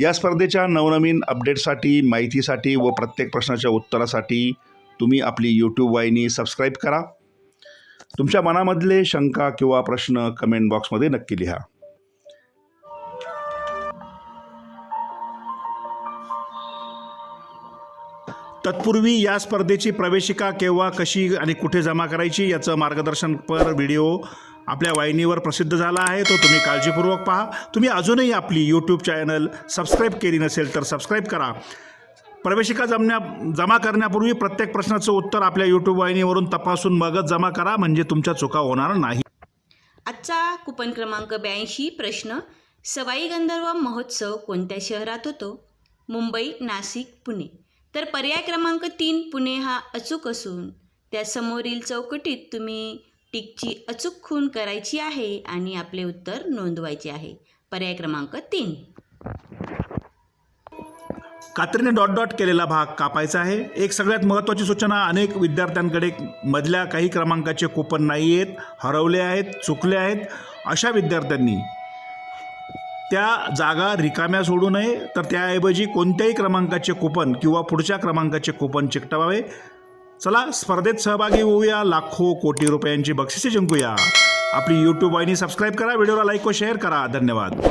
या स्पर्धेच्या नवनवीन अपडेटसाठी माहितीसाठी व प्रत्येक प्रश्नाच्या उत्तरासाठी तुम्ही आपली यूट्यूब वाहिनी सबस्क्राईब करा. तुमच्या मनामधले शंका किंवा प्रश्न कमेंट बॉक्समध्ये नक्की लिहा. तत्पूर्वी या स्पर्धेची प्रवेशिका केव्हा कशी आणि कुठे जमा करायची याचं मार्गदर्शनपर व्हिडिओ आपल्या वाहिनीवर प्रसिद्ध झाला आहे तो तुम्ही काळजीपूर्वक पहा. तुम्ही अजूनही आपली यूट्यूब चॅनल सबस्क्राईब केली नसेल तर सबस्क्राईब करा. प्रवेशिका जमण्या जमा करण्यापूर्वी प्रत्येक प्रश्नाचं उत्तर आपल्या यूट्यूब वाहिनीवरून तपासून मगच जमा करा म्हणजे तुमच्या चुका होणार नाही. आजचा कुपन क्रमांक ब्याऐंशी प्रश्न सवाई गंधर्व महोत्सव कोणत्या शहरात होतो? मुंबई नाशिक पुणे. तर पर्याय क्रमांक तीन पुणे हा अचूक असून त्यासमोरील चौकटीत तुम्ही टिकची अचूक खून करायची आहे आणि आपले उत्तर नोंदवायचे आहे. पर्याय क्रमांक तीन. कात्रीने डॉट डॉट केलेला भाग कापायचा आहे. एक सगळ्यात महत्त्वाची सूचना अनेक विद्यार्थ्यांकडे मधल्या काही क्रमांकाचे कुपन नाही आहेत हरवले आहेत चुकले आहेत. अशा विद्यार्थ्यांनी त्या जागा रिकाम्या सोडू नये तर त्याऐवजी कोणत्याही क्रमांकाचे कुपन किंवा पुढच्या क्रमांकाचे कुपन चिकटवावे. चला स्पर्धेत सहभागी होऊया. लाखो कोटी रुपयांची बक्षिसे जिंकूया. आपली यूट्यूब वाहिनी सबस्क्राईब करा व्हिडिओला लाईक व शेअर करा. धन्यवाद.